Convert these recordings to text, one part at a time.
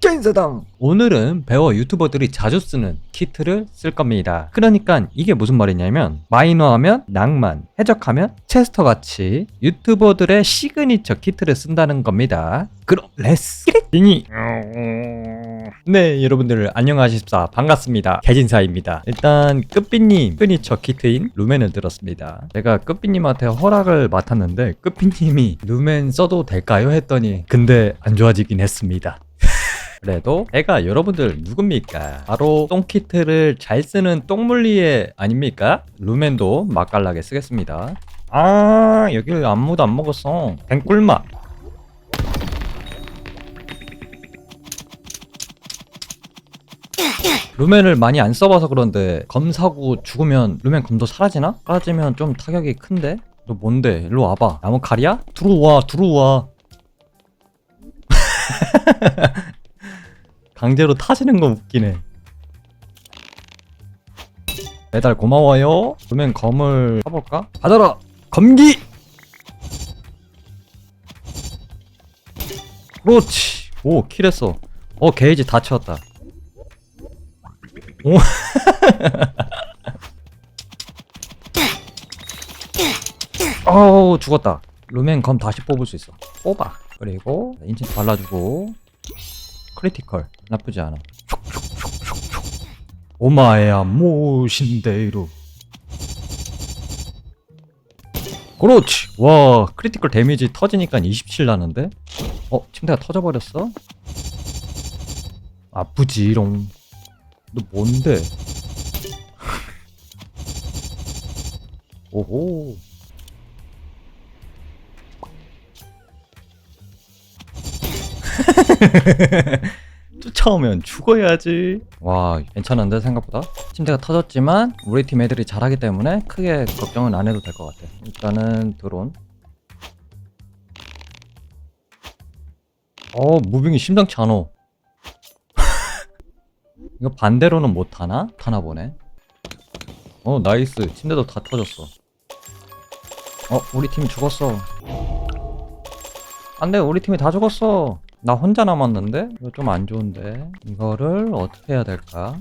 겐사당. 오늘은 배워 유튜버들이 자주 쓰는 키트를 쓸 겁니다. 그러니까 이게 무슨 말이냐면 마이너 하면 낭만 해적하면 체스터 같이 유튜버들의 시그니처 키트를 쓴다는 겁니다. 그럼 렛츠 잉이 네 여러분들 안녕하십사 반갑습니다 개진사입니다 일단 끝비님 시그니처 키트인 루멘을 들었습니다 제가 끝비님한테 허락을 맡았는데 끝비님이 루멘 써도 될까요 했더니 근데 안 좋아지긴 했습니다 그래도 애가 여러분들 누굽니까? 바로 똥키트를 잘 쓰는 똥물리에 아닙니까? 루멘도 맛깔나게 쓰겠습니다. 아 여기 아무도 안 먹었어. 뱅꿀맛. 루멘을 많이 안 써봐서 그런데 검 사고 죽으면 루멘 검도 사라지나? 사라지면 좀 타격이 큰데? 너 뭔데? 일로 와봐. 나무 칼이야? 들어와 들어와. 강제로 타시는 거 웃기네. 매달 고마워요. 그러면 검을 사볼까? 받아라. 검기. 그렇지. 오 킬했어. 어 게이지 다 채웠다. 오. 어우 죽었다. 루멘 검 다시 뽑을 수 있어. 뽑아. 그리고 인챈트 발라주고 크리티컬 나쁘지 않아. 오마에야 모신데이루. 그렇지. 와 크리티컬 데미지 터지니까 27 나는데. 어 침대가 터져버렸어? 아프지롱. 너 뭔데? 오호. 쫓아오면 죽어야지. 와, 괜찮은데 생각보다. 침대가 터졌지만 우리 팀 애들이 잘하기 때문에 크게 걱정은 안 해도 될 것 같아. 일단은 드론. 어, 무빙이 심상치 않어. 이거 반대로는 못 하나? 타나 보네. 어, 나이스. 침대도 다 터졌어. 어, 우리 팀이 죽었어. 안 돼, 우리 팀이 다 죽었어. 나 혼자 남았는데? 이거 좀 안 좋은데. 이거를 어떻게 해야 될까?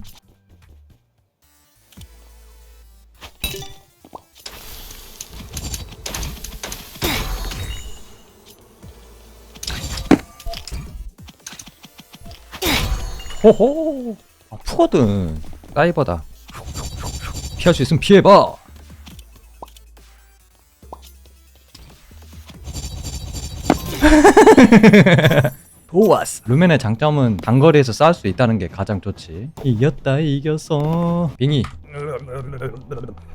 호호! 아프거든. 사이버다. 피할 수 있으면 피해봐! 좋았어. 루멘의 장점은 단거리에서 쌀수 있다는 게 가장 좋지. 이겼다, 이겼어. 빙이.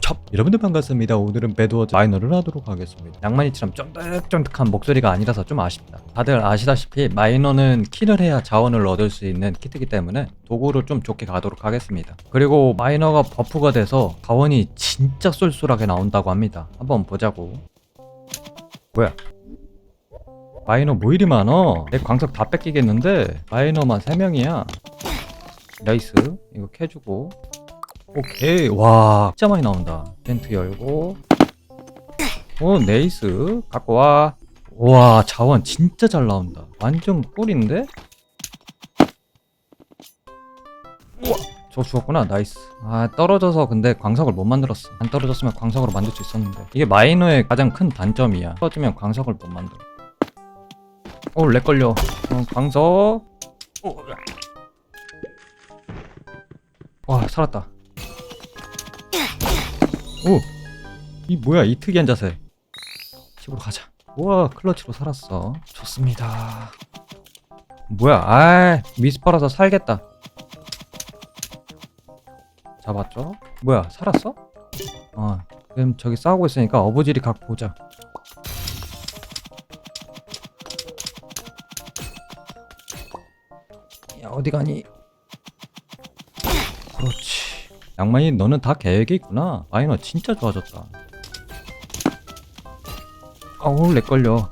첩. 여러분들 반갑습니다. 오늘은 배드워즈 마이너를 하도록 하겠습니다. 낭만이처럼 쫀득쫀득한 목소리가 아니라서 좀 아쉽다. 다들 아시다시피 마이너는 킬을 해야 자원을 얻을 수 있는 키트이기 때문에 도구를 좀 좋게 가도록 하겠습니다. 그리고 마이너가 버프가 돼서 자원이 진짜 쏠쏠하게 나온다고 합니다. 한번 보자고. 뭐야? 마이너 뭐 이리 많어? 내 광석 다 뺏기겠는데? 마이너만 3명이야. 나이스. 이거 캐주고. 오케이. 와, 진짜 많이 나온다. 텐트 열고. 오, 네이스. 갖고 와. 와, 자원 진짜 잘 나온다. 완전 꿀인데? 우와, 저 죽었구나. 나이스. 아, 떨어져서 근데 광석을 못 만들었어. 안 떨어졌으면 광석으로 만들 수 있었는데. 이게 마이너의 가장 큰 단점이야. 떨어지면 광석을 못 만들어. 오, 렉 걸려. 어, 광석. 오. 와, 살았다. 오, 이 뭐야? 이 특이한 자세. 집으로 가자. 우와, 클러치로 살았어. 좋습니다. 뭐야? 아, 미스퍼라서 살겠다. 잡았죠? 뭐야? 살았어? 어, 그럼 저기 싸우고 있으니까 어부지리 각 보자. 야 어디 가니? 그렇지. 양만이 너는 다 계획이 있구나. 마이너 진짜 좋아졌다. 아우 렉 걸려.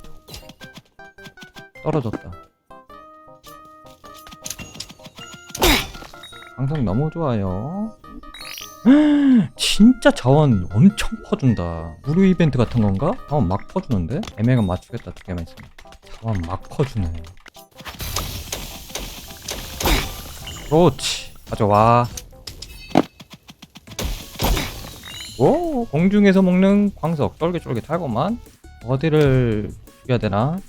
떨어졌다. 항상 너무 좋아요. 진짜 자원 엄청 퍼준다 무료 이벤트 같은 건가? 자원 막 퍼주는데? 애매하면 맞추겠다 두 개만 있으면 자원 막 퍼주네 그렇지 가져와 오 공중에서 먹는 광석 쫄깃쫄깃하고만 어디를 죽여야 되나?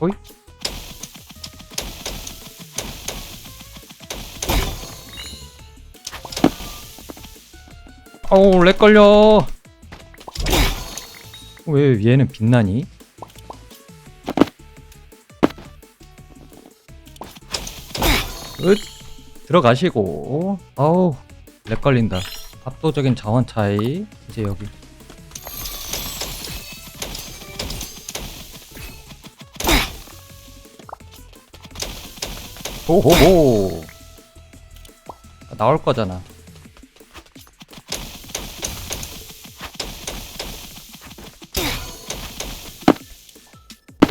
호이 어우 렉 걸려. 왜 얘는 빛나니? 으 들어가시고. 아우 렉 걸린다 압도적인 자원 차이. 이제 여기. 호호호. 나올 거잖아.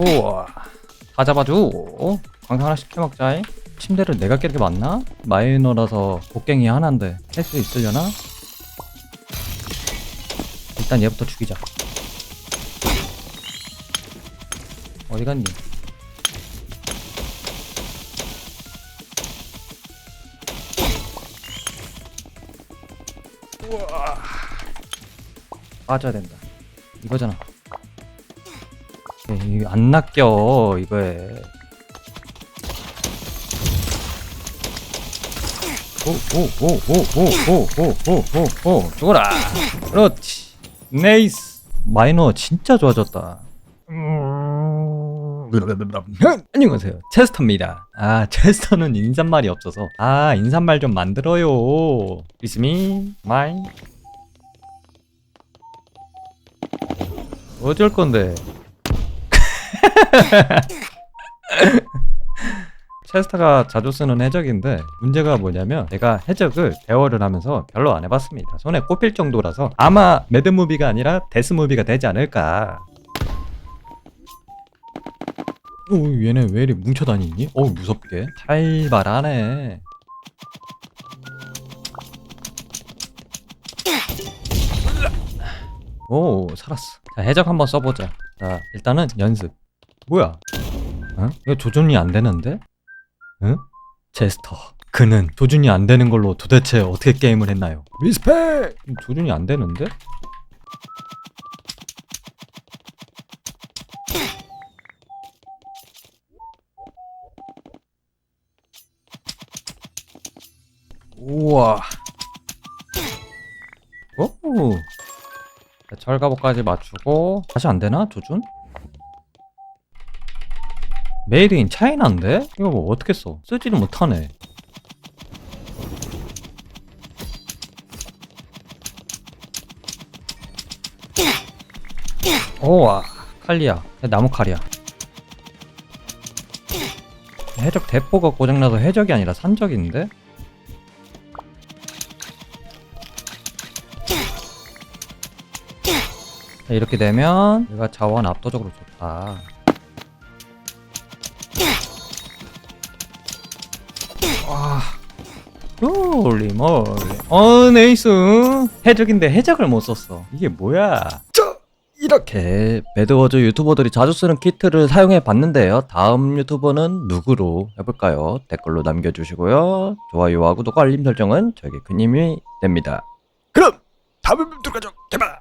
우와. 다 잡아줘. 광상 하나씩 캐먹자이. 침대를 내가 깨는 게 맞나? 마이너라서 곡괭이 하나인데 할 수 있으려나? 일단 얘부터 죽이자 어디 갔니? 빠져야 된다 이거잖아 예, 이거 안 낚여 이거에 오 오 오 오 오 오 오 오 오 오 죽어라 그렇지 네이스. 마이너 진짜 좋아졌다. 음. 안녕하세요. 체스터입니다. 아 체스터는 인사말이 없어서. 아 인사말 좀 만들어요. It's me, mine 어쩔 건데 체스타가 자주 쓰는 해적인데 문제가 뭐냐면 제가 해적을 대화를 하면서 별로 안 해봤습니다. 손에 꼽힐 정도라서 아마 매드무비가 아니라 데스무비가 되지 않을까. 오 얘네 왜 이리 뭉쳐다니니? 어우 무섭게 살발하네. 오 살았어. 자 해적 한번 써보자. 자 일단은 연습. 뭐야? 어? 이거 조준이 안 되는데? 응? 제스터. 그는 조준이 안 되는 걸로 도대체 어떻게 게임을 했나요? 리스펙! 조준이 안 되는데? 우와. 오. 자, 철가복까지 맞추고 다시 안 되나 조준? 메이드 인 차이나인데? 이거 뭐 어떻게 써? 쓰지를 못하네. 오와 칼리야 나무 칼이야. 해적 대포가 고장나서 해적이 아니라 산적인데? 자, 이렇게 되면 얘가 자원 압도적으로 좋다. 와. 홀리 몰리. 어, 네이스. 해적인데 해적을 못 썼어. 이게 뭐야? 저 이렇게 배드워즈 유튜버들이 자주 쓰는 키트를 사용해 봤는데요. 다음 유튜버는 누구로 해볼까요? 댓글로 남겨주시고요. 좋아요와 구독과 알림 설정은 저에게 큰 힘이 됩니다. 그럼 다음 뵙도록 하죠. 제발.